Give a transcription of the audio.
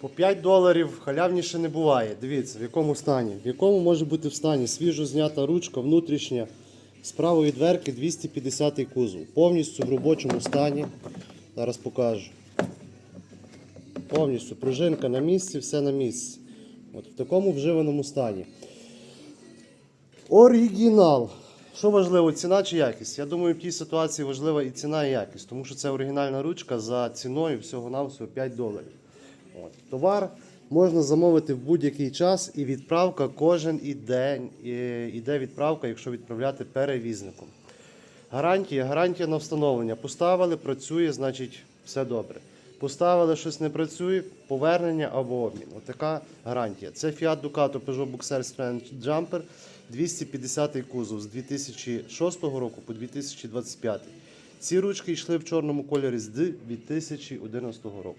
По 5 доларів халявніше не буває. Дивіться, в якому стані. В якому може бути в стані свіжо знята ручка внутрішня з правої дверки 250 кузов. Повністю в робочому стані. Зараз покажу. Повністю пружинка на місці, все на місці. От в такому вживаному стані. Оригінал. Що важливо, ціна чи якість? Я думаю, в тій ситуації важлива і ціна, і якість, тому що це оригінальна ручка за ціною всього-навсього 5 доларів. От. Товар можна замовити в будь-який час, і відправка кожен і іде відправка, якщо відправляти перевізником. Гарантія, гарантія на встановлення. Поставили, працює, значить все добре. Поставили, щось не працює, повернення або обмін. Отака гарантія. Це Fiat Ducato Peugeot Boxer Strand Jumper 250 кузов з 2006 року по 2025. Ці ручки йшли в чорному кольорі з 2011 року.